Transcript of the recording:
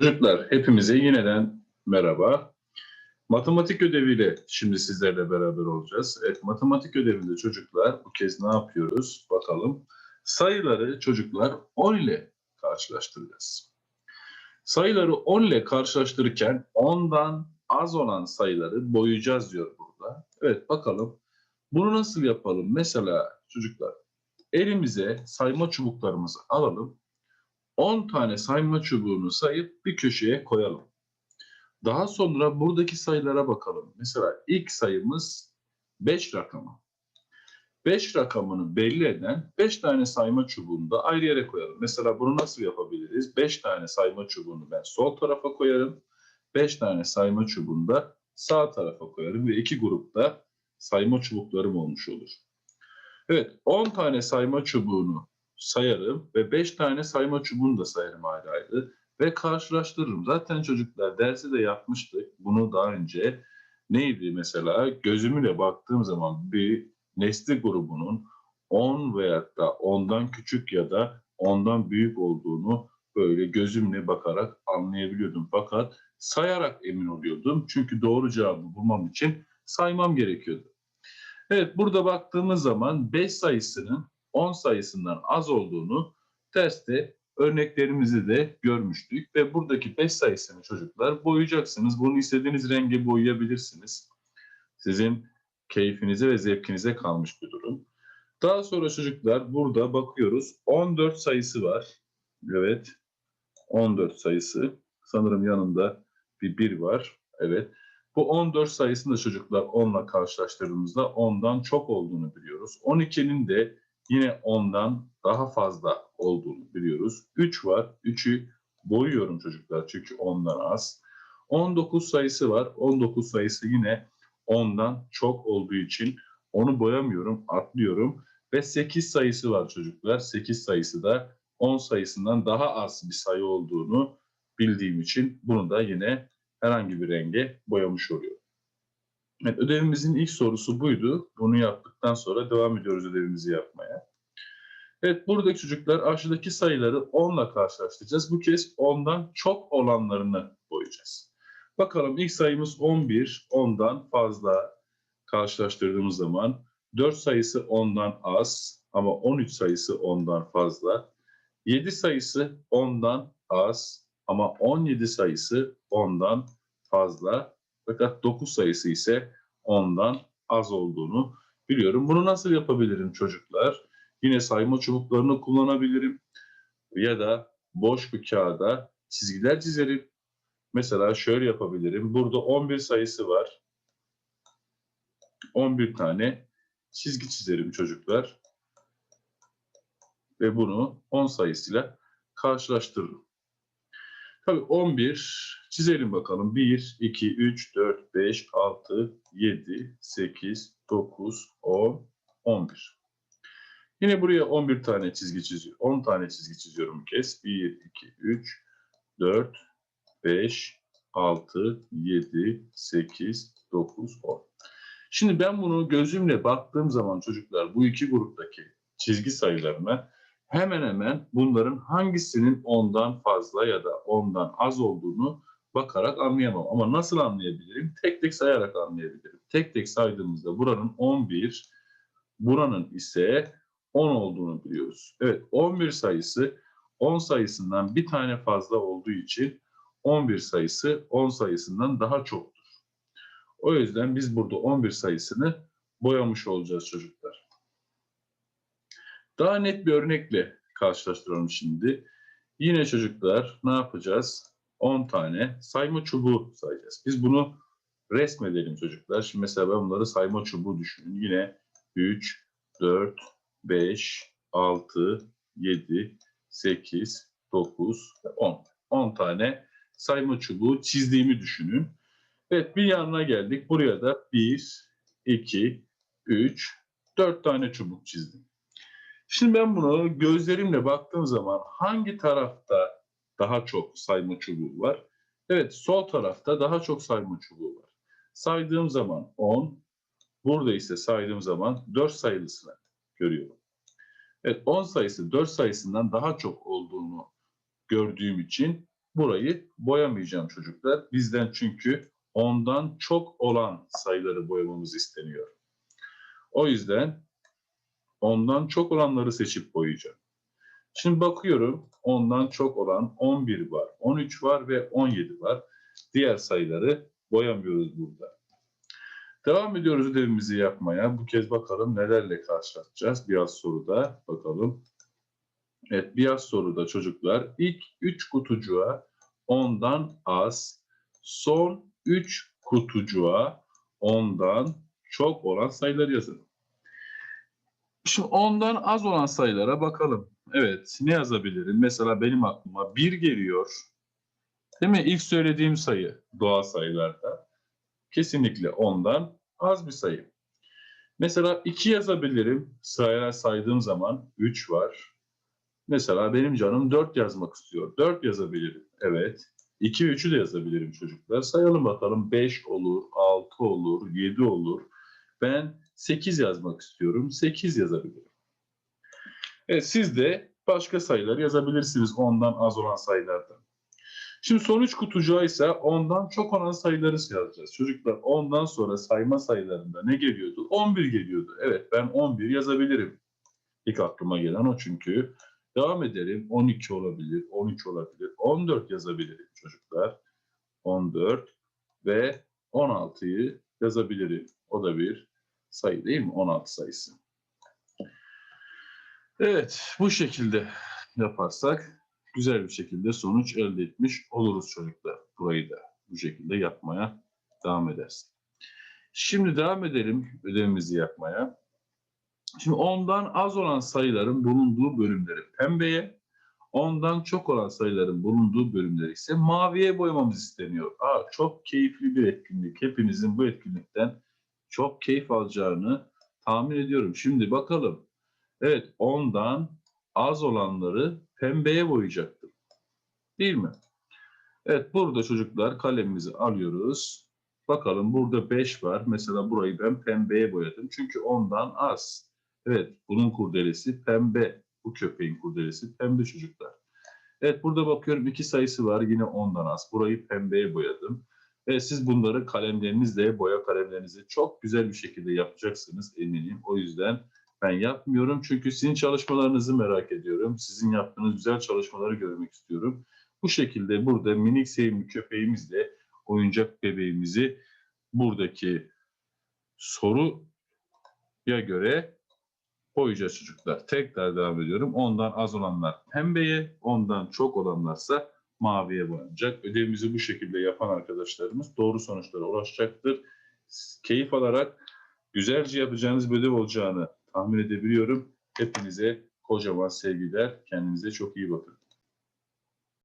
Çocuklar hepimize yineden merhaba. Matematik ödeviyle şimdi sizlerle beraber olacağız. Evet matematik ödevinde çocuklar bu kez ne yapıyoruz bakalım. Sayıları çocuklar 10 ile karşılaştıracağız. Sayıları 10 ile karşılaştırırken 10'dan az olan sayıları boyayacağız diyor burada. Evet bakalım bunu nasıl yapalım? Mesela çocuklar elimize sayma çubuklarımızı alalım 10 tane sayma çubuğunu sayıp bir köşeye koyalım. Daha sonra buradaki sayılara bakalım. Mesela ilk sayımız 5 rakamı. 5 rakamını belli eden 5 tane sayma çubuğunu da ayrı yere koyalım. Mesela bunu nasıl yapabiliriz? 5 tane sayma çubuğunu ben sol tarafa koyarım. 5 tane sayma çubuğunu da sağ tarafa koyarım ve iki grupta sayma çubuklarım olmuş olur. Evet 10 tane sayma çubuğunu sayarım ve 5 tane sayma çubuğunu da sayarım ayrı ayrı ve karşılaştırırım. Zaten çocuklar dersi de yapmıştık. Bunu daha önce neydi mesela gözümüyle baktığım zaman bir nesli grubunun 10 veya da 10'dan küçük ya da 10'dan büyük olduğunu böyle gözümle bakarak anlayabiliyordum. Fakat sayarak emin oluyordum. Çünkü doğru cevabı bulmam için saymam gerekiyordu. Evet burada baktığımız zaman 5 sayısının 10 sayısından az olduğunu testte örneklerimizi de görmüştük ve buradaki 5 sayısını çocuklar boyayacaksınız. Bunu istediğiniz renge boyayabilirsiniz. Sizin keyfinize ve zevkinize kalmış bir durum. Daha sonra çocuklar burada bakıyoruz 14 sayısı var. Evet 14 sayısı. Sanırım yanında bir 1 var. Evet. Bu 14 sayısını da çocuklar 10 ile karşılaştırdığımızda 10'dan çok olduğunu biliyoruz. 12'nin de yine 10'dan daha fazla olduğunu biliyoruz. 3 var. 3'ü boyuyorum çocuklar çünkü 10'dan az. 19 sayısı var. 19 sayısı yine 10'dan çok olduğu için onu boyamıyorum, atlıyorum. Ve 8 sayısı var çocuklar. 8 sayısı da 10 sayısından daha az bir sayı olduğunu bildiğim için bunu da yine herhangi bir renge boyamış oluyorum. Evet, ödevimizin ilk sorusu buydu. Bunu yaptıktan sonra devam ediyoruz ödevimizi yapmaya. Evet buradaki çocuklar aşağıdaki sayıları 10 ile karşılaştıracağız. Bu kez 10'dan çok olanlarını boyayacağız. Bakalım ilk sayımız 11. 10'dan fazla karşılaştırdığımız zaman 4 sayısı 10'dan az ama 13 sayısı 10'dan fazla. 7 sayısı 10'dan az ama 17 sayısı 10'dan fazla. Fakat 9 sayısı ise 10'dan az olduğunu biliyorum. Bunu nasıl yapabilirim çocuklar? Yine sayma çubuklarını kullanabilirim. Ya da boş bir kağıda çizgiler çizerim. Mesela şöyle yapabilirim. Burada 11 sayısı var. 11 tane çizgi çizerim çocuklar. Ve bunu 10 sayısıyla karşılaştırırım. Tabii 11 çizelim bakalım. 1, 2, 3, 4, 5, 6, 7, 8, 9, 10, 11. Yine buraya 11 tane çizgi çiziyorum. 10 tane çizgi çiziyorum kez. 1, 2, 3, 4, 5, 6, 7, 8, 9, 10. Şimdi ben bunu gözümle baktığım zaman çocuklar bu iki gruptaki çizgi sayılarına hemen hemen bunların hangisinin ondan fazla ya da ondan az olduğunu bakarak anlayamam. Ama nasıl anlayabilirim? Tek tek sayarak anlayabilirim. Tek tek saydığımızda buranın 11, buranın ise 10 olduğunu biliyoruz. Evet 11 sayısı 10 sayısından bir tane fazla olduğu için 11 sayısı 10 sayısından daha çoktur. O yüzden biz burada 11 sayısını boyamış olacağız çocuklar. Daha net bir örnekle karşılaştıralım şimdi. Yine çocuklar ne yapacağız? 10 tane sayma çubuğu sayacağız. Biz bunu resmedelim çocuklar. Şimdi mesela ben bunları sayma çubuğu düşünün. Yine 3, 4, 5, 6, 7, 8, 9 ve 10. 10 tane sayma çubuğu çizdiğimi düşünün. Evet bir yanına geldik. Buraya da 1, 2, 3, 4 tane çubuk çizdim. Şimdi ben bunu gözlerimle baktığım zaman hangi tarafta daha çok sayma çubuğu var? Evet sol tarafta daha çok sayma çubuğu var. Saydığım zaman 10, burada ise saydığım zaman 4 sayılısını görüyorum. Evet 10 sayısı 4 sayısından daha çok olduğunu gördüğüm için burayı boyamayacağım çocuklar. Bizden çünkü ondan çok olan sayıları boyamamız isteniyor. O yüzden ondan çok olanları seçip boyayacağım. Şimdi bakıyorum ondan çok olan 11 var, 13 var ve 17 var. Diğer sayıları boyamıyoruz burada. Devam ediyoruz ödevimizi yapmaya. Bu kez bakalım nelerle karşılaşacağız. Biraz soruda bakalım. Evet biraz soruda çocuklar ilk 3 kutucuğa ondan az, son 3 kutucuğa ondan çok olan sayıları yazın. Şimdi ondan az olan sayılara bakalım. Evet ne yazabilirim? Mesela benim aklıma 1 geliyor. Değil mi? İlk söylediğim sayı doğal sayılarda. Kesinlikle ondan az bir sayı. Mesela 2 yazabilirim. Sırayla saydığım zaman 3 var. Mesela benim canım 4 yazmak istiyor. 4 yazabilirim. Evet. 2 ve 3'ü de yazabilirim çocuklar. Sayalım bakalım. 5 olur, 6 olur, 7 olur. Ben 8 yazmak istiyorum. 8 yazabilirim. Evet siz de başka sayıları yazabilirsiniz ondan az olan sayılardan. Şimdi sonuç kutucuğa ise ondan çok olan sayıları yazacağız. Çocuklar ondan sonra sayma sayılarında ne geliyordu? 11 geliyordu. Evet ben 11 yazabilirim. İlk aklıma gelen o çünkü. Devam edelim. 12 olabilir, 13 olabilir, 14 yazabilirim çocuklar. 14 ve 16'yı yazabilirim. O da bir sayı değil mi? 16 sayısı. Evet, bu şekilde yaparsak güzel bir şekilde sonuç elde etmiş oluruz çocuklar. Burayı da bu şekilde yapmaya devam edersin. Şimdi devam edelim ödevimizi yapmaya. Şimdi ondan az olan sayıların bulunduğu bölümleri pembeye, ondan çok olan sayıların bulunduğu bölümleri ise maviye boyamamız isteniyor. Aa, çok keyifli bir etkinlik. Hepinizin bu etkinlikten çok keyif alacağını tahmin ediyorum. Şimdi bakalım. Evet, ondan az olanları pembeye boyayacaktım. Değil mi? Evet, burada çocuklar kalemimizi alıyoruz. Bakalım burada 5 var. Mesela burayı ben pembeye boyadım. Çünkü ondan az. Evet, bunun kurdelesi pembe. Bu köpeğin kurdelesi pembe çocuklar. Evet, burada bakıyorum iki sayısı var. Yine ondan az. Burayı pembeye boyadım. Ve siz bunları kalemlerinizle, boya kalemlerinizle çok güzel bir şekilde yapacaksınız eminim. O yüzden ben yapmıyorum. Çünkü sizin çalışmalarınızı merak ediyorum. Sizin yaptığınız güzel çalışmaları görmek istiyorum. Bu şekilde burada minik sevimli köpeğimizle oyuncak bebeğimizi buradaki soruya göre boyayacağız çocuklar. Tekrar devam ediyorum. Ondan az olanlar pembeye, ondan çok olanlarsa maviye boyanacak. Ödevimizi bu şekilde yapan arkadaşlarımız doğru sonuçlara ulaşacaktır. Keyif alarak güzelce yapacağınız bir ödev olacağını tahmin edebiliyorum. Hepinize kocaman sevgiler. Kendinize çok iyi bakın.